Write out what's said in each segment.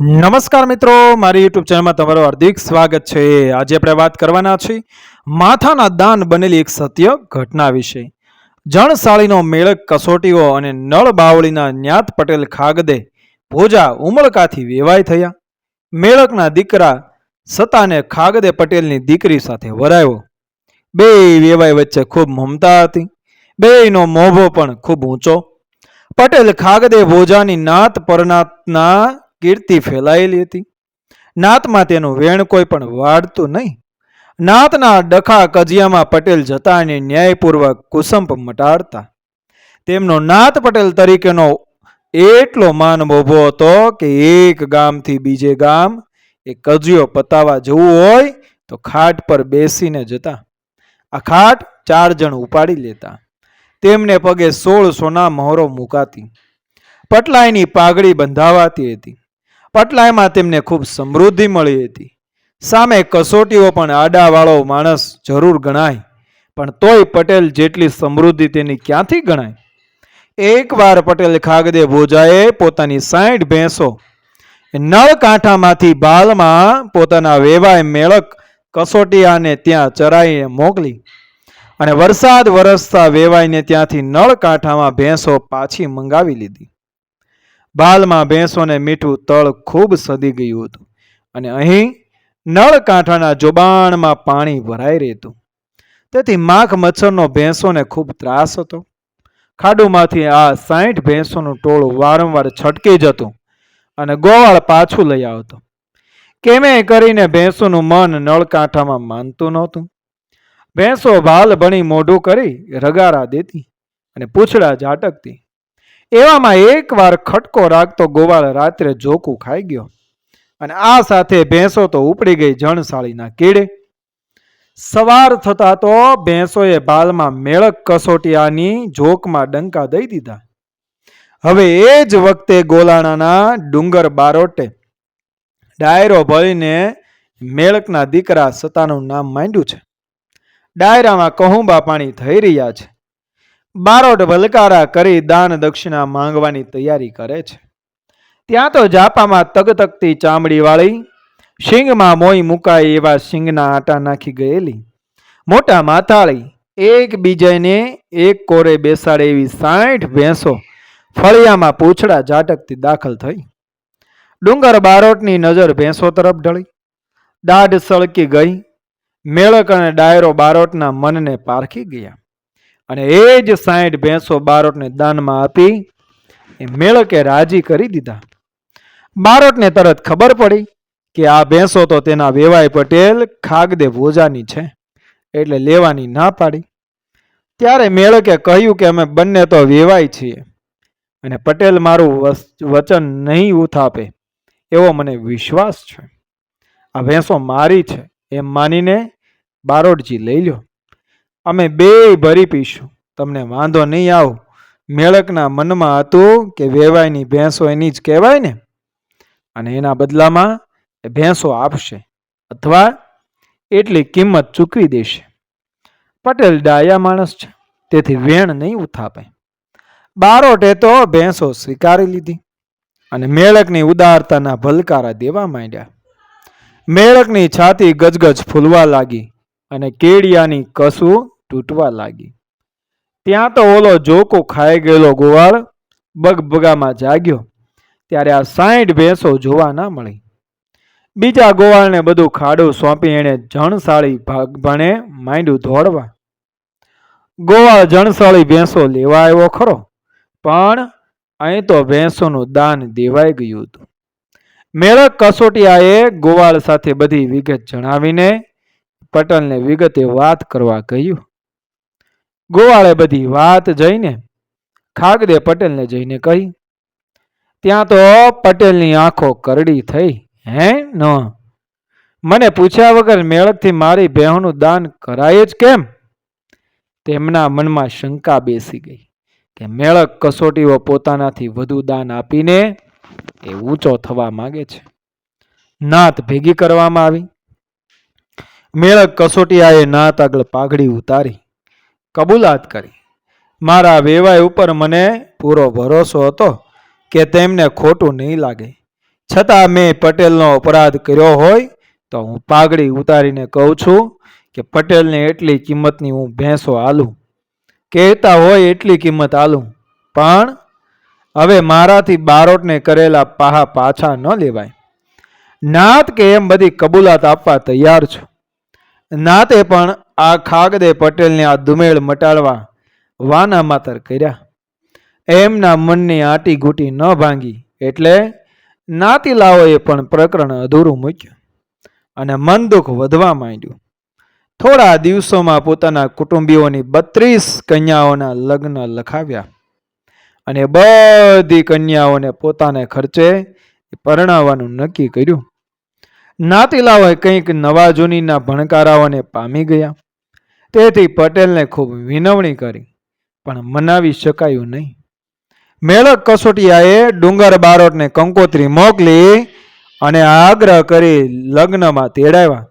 નમસ્કાર મિત્રો, મારી યુટ્યુબ ચેનલમાં તમારું હાર્દિક સ્વાગત છે. આજે આપણે વાત કરવાના છીએ માથાના દાન બનેલી એક સત્ય ઘટના વિશે. જણસાળીનો મેળક, કસોટીઓ અને નળ બાવળીના ન્યાત પટેલ ખાગદે ભોજા ઉમળકાથી વેવાય થયા. મેળકના દીકરા સતાને ખાગદે પટેલની દીકરી સાથે વરાયો. બે વેવાય વચ્ચે ખૂબ મમતા હતી. બેયનો મોભો પણ ખૂબ ઊંચો. પટેલ ખાગદે ભોજાની નાત પરનાતના કીર્તિ ફેલાયેલી હતી. નાતમાં તેનું વેણ કોઈ પણ વાળતું નહીં. નાતના ડખા કજિયામાં પટેલ જતા અને ન્યાયપૂર્વક કુસંપ મટાડતા. તેમનો નાત પટેલ તરીકેનો એટલો માન ઊભો હતો કે એક ગામથી બીજે ગામ એ કજિયો પતાવા જવું હોય તો ખાટ પર બેસીને જતા. આ ખાટ ચાર જણ ઉપાડી લેતા. તેમને પગે સોળ સોના મહોરો મુકાતી. પટલાઈની પાઘડી બંધાવાતી હતી. પટલાઈમાં તેમને ખૂબ સમૃદ્ધિ મળી હતી. સામે કસોટીઓ પણ આડાવાળો માણસ જરૂર ગણાય, પણ તોય પટેલ જેટલી સમૃદ્ધિ તેની ક્યાંથી ગણાય? એકવાર પટેલ ખાગદે ભોજાએ પોતાની સાઠ ભેંસો નળ કાંઠામાંથી બાલમાં પોતાના વેવાય મેળક કસોટીયાને ત્યાં ચરાઈને મોકલી અને વરસાદ વરસતા વેવાઈને ત્યાંથી નળ કાંઠામાં ભેંસો પાછી મંગાવી લીધી. બાલમાં ભેંસોને મીઠું તળ ખૂબ સદી ગયું હતું અને અહીં નળ કાંઠાના જોબાણમાં પાણી ભરાઈ રહેતું તેથી માખ મચ્છરનો ભેંસોને ખૂબ ત્રાસ હતો. ખાડુમાંથી આ સાઠ ભેંસોનું ટોળું વારંવાર છટકી જતું અને ગોવાળ પાછું લઈ આવતો. કેમે કરીને ભેંસોનું મન નળકાંઠામાં માનતું નહોતું. ભેંસો ભાલ ભણી મોઢું કરી રગારા દેતી અને પૂંછડા ઝાટકતી એવામાં એકવાર ખટકો રાખતો ગોવાળ રાત્રે જોકું ખાઈ ગયો. અને આ સાથે ભેંસો તો ઉપડી ગઈ જણસાળીના કીડે. સવાર થતા તો ભેંસોએ બાલમાં મેળક કસોટિયાની જોકમાં ડંકા દઈ દીધા. હવે એ જ વખતે ગોલાણાના ડુંગર બારોટે ડાયરો ભળીને મેળકના દીકરા સતાનું નામ માંડ્યું છે. ડાયરામાં કહુંબા પાણી થઈ રહ્યા છે. બારોટ વલકારા કરી દાન દક્ષિણા માંગવાની તૈયારી કરે છે. ત્યાં તો જાપામાં તગતગતી ચામડીવાળી, શિંગમાં મોઈ મુકાય એવા શિંગના આટા નાખી ગયેલી. મોટા માથાળી એક બીજાને એક કોરે બેસાડે એવી સાઠ ભેંસો ફળિયામાં પૂંછડા ઝાટકતી દાખલ થઈ. ડુંગર બારોટની નજર ભેંસો તરફ ઢળી. દાઢ સળકી ગઈ. મેળક અને ડાયરો બારોટના મનને પારખી ગયા. અને એ જ સાઠ ભેંસો બારોટને દાનમાં આપી એ મેળકે રાજી કરી દીધા. બારોટને તરત ખબર પડી કે આ ભેંસો તો તેના વેવાય પટેલ ખાગદે ભોજાની છે, એટલે લેવાની ના પાડી. ત્યારે મેળકે કહ્યું કે અમે બંને તો વેવાય છીએ અને પટેલ મારું વચન નહીં ઉથાપે એવો મને વિશ્વાસ છે. આ ભેંસો મારી છે એમ માનીને બારોટજી લઈ લ્યો. અમે બે ભરી પીશું. તમને વાંધો નહીં આવો. મેળકના મનમાં હતું કે વેવાયની ભેંસો એની જ કહેવાય ને? અને એના બદલામાં એ ભેંસો આપશે અથવા એટલી કિંમત ચૂકવી દેશે. પટેલ ડાયા માણસ છે, તેથી વેણ નહીં ઉથાપે. બારોટે તો ભેંસો સ્વીકારી લીધી અને મેળકની ઉદારતાના ભલકારા દેવા માંડ્યા. મેળકની છાતી ગજગજ ફૂલવા લાગી અને કેડિયાની કસું તૂટવા લાગી. ત્યાં તો ઓલો જોકો ખાઈ ગયેલો ગોવાળ બગબગામાં જાગ્યો. ત્યારે આ સાઠ ભેંસો જોવા ના મળી. બીજા ગોવાળને બધું ખાડું સોંપી એણે જણસાળી ભણે માંડ્યું દોડવા. ગોવાળ જણસાળી ભેંસો લેવા આવ્યો ખરો, પણ અહીં તો ભેંસોનું દાન દેવાઈ ગયું હતું. મેળક કસોટિયાએ ગોવાળ સાથે બધી વિગત જણાવીને પટેલને વિગતે વાત કરવા કહ્યું. ગોવાળે બધી વાત જઈને ખાગદે પટેલને જઈને કહી, ત્યાં તો પટેલની આંખો કરડી થઈ, હે ન? મને પૂછ્યા વગર મેળકથી મારી બહેનનું દાન કરાય જ કેમ? તેમના મનમાં શંકા બેસી ગઈ કે મેળક કસોટીઓ પોતાનાથી વધુ દાન આપીને એ ઊંચો થવા માગે છે. નાત ભેગી કરવામાં આવી. મેળક કસોટીયાએ નાત આગળ પાઘડી ઉતારી. કબૂલાત કરી. મારા વેવાય ઉપર મને પૂરો ભરોસો હતો કે તેમને ખોટું નહીં લાગે. છતાં મેં પટેલનો અપરાધ કર્યો હોય તો હું પાઘડી ઉતારીને કહું છું કે પટેલને એટલી કિંમતની હું ભેંસો આલું. કહેતા હોય એટલી કિંમત આલું. પણ હવે મારાથી બારોટને કરેલા પાહા પાછા ન લેવાય. નાત કે એમ બધી કબૂલાત આપવા તૈયાર છું. નાતે પણ આ ખાગદે પટેલને આ દુમેળ મટાડવા વાના માતર કર્યા. એમના મનની આટી ઘૂંટી ન ભાંગી એટલે નાતીલાઓએ પણ પ્રકરણ અધૂરું મૂક્યું અને મન દુઃખ વધવા માંડ્યું. થોડા દિવસોમાં પોતાના કુટુંબીઓની બત્રીસ કન્યાઓના લગ્ન લખાવ્યા અને બધી કન્યાઓને પોતાને ખર્ચે પરણાવવાનું નક્કી કર્યું. નાતીલાઓએ કંઈક નવા જૂનીના ભણકારાઓને પામી ગયા. તેથી પટેલને ખૂબ વિનવણી કરી, પણ મનાવી શકાયું નહીં. મેળક કસોટિયાએ ડુંગર બારોટને કંકોત્રી મોકલી અને આગ્રહ કરી લગ્નમાં તેડાવ્યા.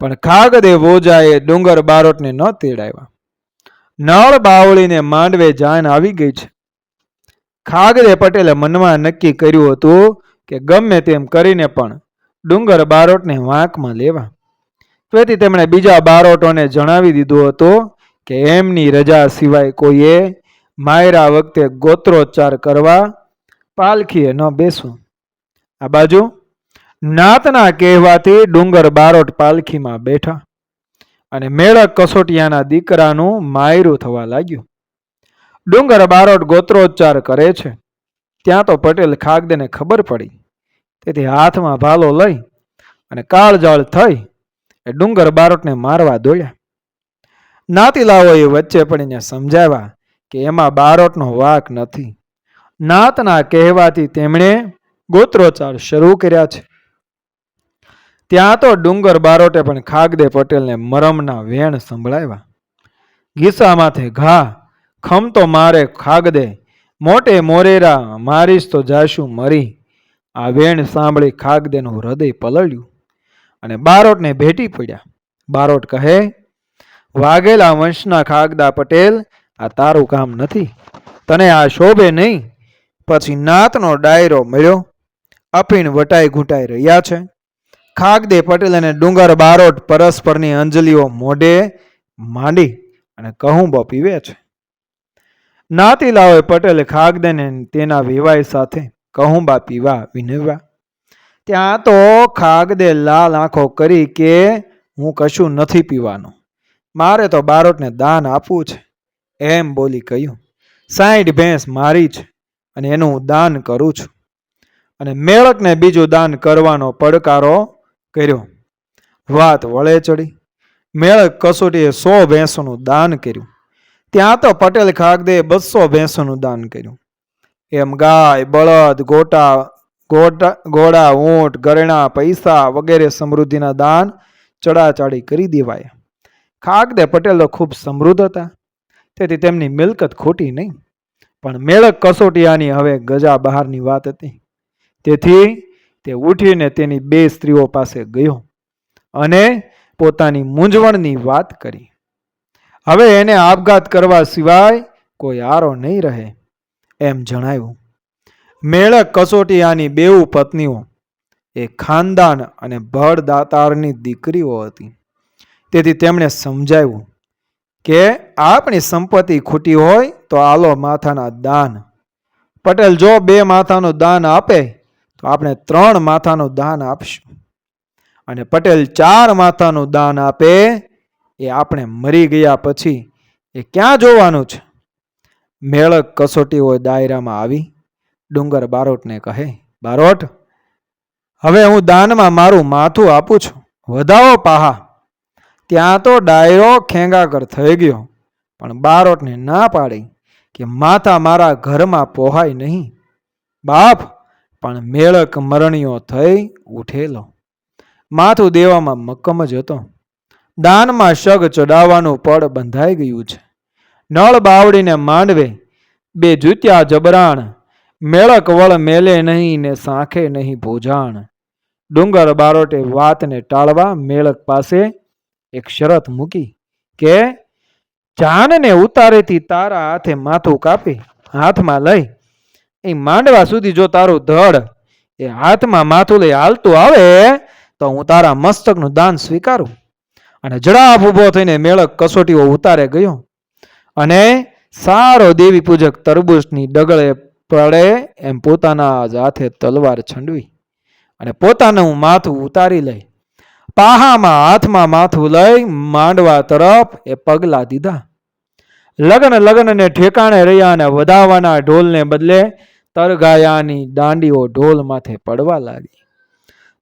પણ ખાગદે ઓજાએ ડુંગર બારોટને ન તેડાવ્યા. નળ બાવળીને માંડવે જાન આવી ગઈ છે. ખાગદે પટેલે મનમાં નક્કી કર્યું હતું કે ગમે તેમ કરીને પણ ડુંગર બારોટને વાંકમાં લેવા. તેથી તેમણે બીજા બારોટોને જણાવી દીધું હતું કે એમની રજા સિવાય કોઈએ માયરા વખતે ગોત્રોચ્ચાર કરવા પાલખીએ ન બેસવું. આ બાજુ નાતના કહેવાથી ડુંગર બારોટ પાલખીમાં બેઠા અને મેળક કસોટિયાના દીકરાનું માયરું થવા લાગ્યું. ડુંગર બારોટ ગોત્રોચ્ચાર કરે છે. ત્યાં તો પટેલ ખાગદેને ખબર પડી. તેથી હાથમાં ભાલો લઈ અને કાળજાળ થઈ એ ડુંગર બારોટને મારવા દોડ્યા. નાતીલાઓએ વચ્ચે પડીને સમજાવ્યા કે એમાં બારોટનો વાક નથી. નાતના કહેવાથી તેમણે ગોત્રોચાર શરૂ કર્યા છે. ત્યાં તો ડુંગર બારોટે પણ ખાગદે પટેલને મરમના વેણ સંભળાવ્યા. માથે ઘા, ખમ તો મારે ખાગદે, મોટે મોરેરા મારીશ તો જાશું મરી. આ વેણ સાંભળી ખાગદેનું હૃદય પલળ્યું અને બારોટને ભેટી પડ્યા. બારોટ કહે, વાઘેલા વંશના ખાગદા પટેલ, આ તારું કામ નથી. તને આ શોભે નહીં. પછી નાતનો ડાયરો મળ્યો. અપીણ વટાઈ ઘૂંટાઈ રહ્યા છે. ખાગદે પટેલ અને ડુંગર બારોટ પરસ્પરની અંજલિઓ મોઢે માંડી અને કહુંબો પીવે છે. નાતીલાઓએ પટેલ ખાગદેને તેના વિવાહ સાથે કહુંબા પીવા વિનવ્યા ત્યાં તો ખાગદે લાલ આંખો કરી કે હું કશું નથી પીવાનું. મારે તો બારોટને દાન આપવું છે. એમ બોલી કહ્યું. સાઈઠ ભેંસ મારી છે અને એનું હું દાન કરું છું. અને મેળકને બીજું દાન કરવાનો પડકારો કર્યો. વાત વળે ચડી. મેળક કસોટીએ સો ભેંસોનું દાન કર્યું. ત્યાં તો પટેલ ખાગદે બસો ભેંસોનું દાન કર્યું. એમ ગાય, બળદ, ગોટા ગોટા, ઘોડા, ઊંટ ગરણા પૈસા વગેરે સમૃદ્ધિના દાન ચડાચાડી કરી દેવાય. ખાગદે પટેલો ખૂબ સમૃદ્ધ હતા. તેથી તેમની મિલકત ખોટી નહીં. પણ મેળક કસોટિયાની હવે ગજા બહારની વાત હતી. તેથી તે ઉઠીને તેની બે સ્ત્રીઓ પાસે ગયો અને પોતાની મૂંઝવણની વાત કરી. હવે એને આપઘાત કરવા સિવાય કોઈ આરો નહીં રહે. એમ જણાવ્યું મેળક કસોટિયાની બેઉ પત્નીઓ, એ ખાનદાન અને ભળદાતારની દીકરીઓ હતી. તેથી તેમણે સમજાવ્યું કે આપણી સંપત્તિ ખૂટી હોય તો આલો માથાના દાન. પટેલ જો બે માથાનું દાન આપે, તો આપણે ત્રણ માથાનું દાન આપશું. અને પટેલ ચાર માથાનું દાન આપે, એ આપણે મરી ગયા પછી એ ક્યાં જોવાનું છે? મેળક કસોટીઓ દાયરામાં આવી, ડુંગર બારોટને કહે, બારોટ, હવે હું દાનમાં મારું માથું આપું છું. વધાવો પાહા. ત્યાં તો ડાયરો ખેંગાકર થઈ ગયો, પણ બારોટને ના પાડી કે માથા મારા ઘરમાં પોહાય નહીં. બાપ, પણ મેળક મરણીયો થઈ ઉઠેલો. માથું દેવામાં મક્કમ જ હતો. દાનમાં શગ ચડાવવાનું પડ બંધાઈ ગયું છે. નળ બાવડીને માંડવે, બે જૂત્યા જબરાણ, મેળક વળ મેલે નહીં ને સાંખે નહીં ભોજાણ. ડુંગર બારોટે વાતને ટાળવા મેળક પાસે એક શરત મૂકી કે જાનને ઉતારેથી તારા હાથે માથું કાપી, હાથમાં લઈ. એ માંડવા સુધી જો તારું ધડ એ હાથમાં માથું લઈ હાલતું આવે, તો હું તારા મસ્તકનું દાન સ્વીકારું. અને જડાફ ઊભો થઈને મેળક કસોટીઓ ઉતારે ગયો. અને સારો દેવી પૂજક તરબૂચની ડગળે પડે એમ પોતાના હાથે તલવાર છંડવી અને પોતાનું માથું ઉતારી લઈ, પાહામાં હાથમાં માથું લઈ માંડવા તરફ એ પગલા દીધા. લગ્ન લગ્નને ઠેકાણે રહ્યા અને વધાવાના ઢોલને બદલે તરગાયાની દાંડીઓ ઢોલ માથે પડવા લાગી.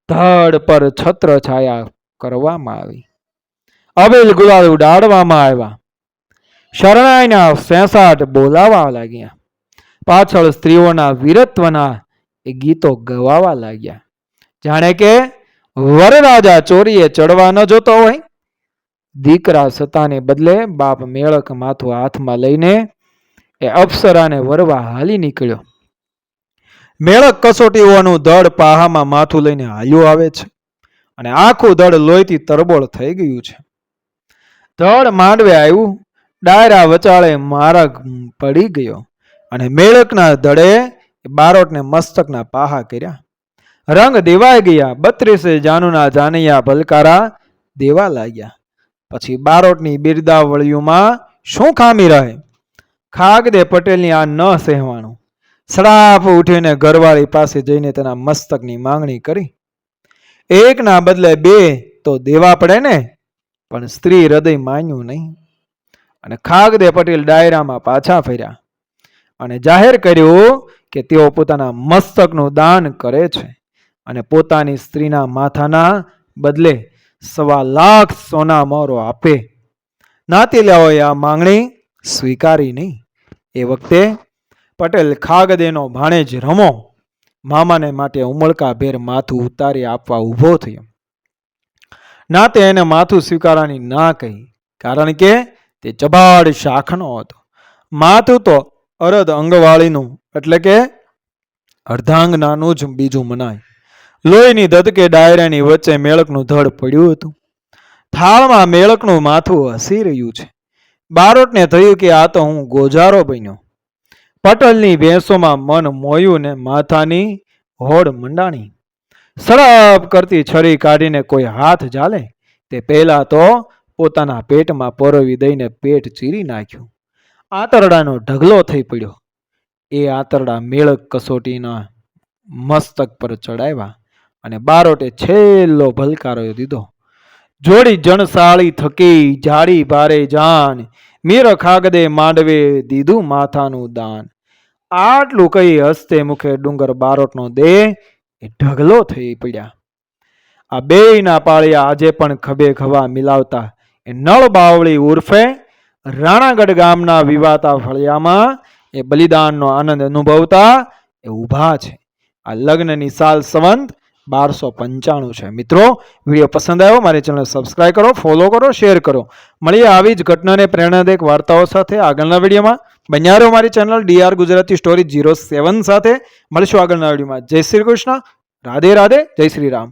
ધડ પર છત્ર છાયા કરવામાં આવી. અબેલ ગુલાલ ઉડાડવામાં આવ્યા. શરણાઈના સેસાટ બોલાવા લાગ્યા. પાછળ સ્ત્રીઓના વીરત્વના એ ગીતો ગવાવા લાગ્યા. જાણે કે વરરાજા ચોરીએ ચડવા ન જોતો હોય. દીકરા સતાને બદલે બાપ મેળક માથું હાથમાં લઈને એ અપ્સરાને વરવા હાલી નીકળ્યો. મેળક કસોટીઓનું દળ પાહામાં માથું લઈને હાલ્યું આવે છે અને આખું દળ લોહીથી તરબોળ થઈ ગયું છે. દળ માંડવે આવ્યું. ડાયરા વચાળે માર્ગ પડી ગયો અને મેળકના ધડે બારોટને મસ્તકના પાહા કર્યા. રંગ દેવાઈ ગયા, બત્રીસે જાનુના જાનૈયા ભલકારા દેવા લાગ્યા. પછી બારોટની બિરદાવળીઓમાં શું ખામી રહે? ખાગદે પટેલની આ ન સહેવાનું. સડાફ ઉઠીને ઘરવાળી પાસે જઈને તેના મસ્તકની માંગણી કરી. એકના બદલે બે તો દેવા પડે ને? પણ સ્ત્રી હૃદય માન્યું નહીં. અને ખાગદે પટેલ ડાયરામાં પાછા ફર્યા અને જાહેર કર્યું કે તેઓ પોતાના મસ્તકનું દાન કરે છે અને પોતાની સ્ત્રીના માથાના બદલે સવા લાખ સોના મોરો આપે. નાતીલાઓએ આ માંગણી સ્વીકારી નહીં. એ વખતે પટેલ ખાગદેનો ભાણેજ રમો, મામાને માટે ઉમળકા ભેર માથું ઉતારી આપવા ઊભો થયો. નાતે એને માથું સ્વીકારવાની ના કહી, કારણ કે તે ચબાડ શાખનો હતો. માથું તો અરદ અંગવાળીનું, એટલે કે અર્ધાંગનાનું જ બીજું મનાય. લોહીની ધતકે ડાયરાની વચ્ચે મેળકનું ધડ પડ્યું હતું. થાળમાં મેળકનું માથું હસી રહ્યું છે. બારોટને થયું કે આ તો હું ગોજારો બન્યો. પટલની ભેંસોમાં મન મોયું ને માથાની હોડ મંડાણી. સડપ કરતી છરી કાઢીને કોઈ હાથ ચાલે તે પહેલા તો પોતાના પેટમાં પરોવી દઈને પેટ ચીરી નાખ્યું. આંતરડાનો ઢગલો થઈ પડ્યો. એ આંતરડા મેળક કસોટીના મસ્તક પર ચડાવ્યા અને બારોટે છેલ્લો ભલકારો દીધો. જોડી જણસાળી થકી જાડી ભારે જાન, મીર ખાગદે માંડવે દીધું માથાનું દાન. આટલું કહી હસ્તે મુખે ડુંગર બારોટનો દેહ એ ઢગલો થઈ પડ્યા. આ બેયના પાળિયા આજે પણ ખભે ખભા મિલાવતા નળ બાવળી ઉર્ફે રાણાગઢ ગામના વિવાતા ફળિયામાં એ બલિદાનનો આનંદ અનુભવતા એ ઊભા છે. આ લગ્નની સાલ સંવંત બારસો પંચાણું છે. મિત્રો, વીડિયો પસંદ આવ્યો મારી ચેનલ સબસ્ક્રાઈબ કરો, ફોલો કરો, શેર કરો. મળીએ આવી જ ઘટનાને પ્રેરણાદાયક વાર્તાઓ સાથે આગળના વિડીયોમાં. બન્યા રહો મારી channel DR Gujarati story zero seven સાથે. મળીશું આગળના વિડીયોમાં. જય શ્રી કૃષ્ણ. રાધે રાધે. જય શ્રી રામ.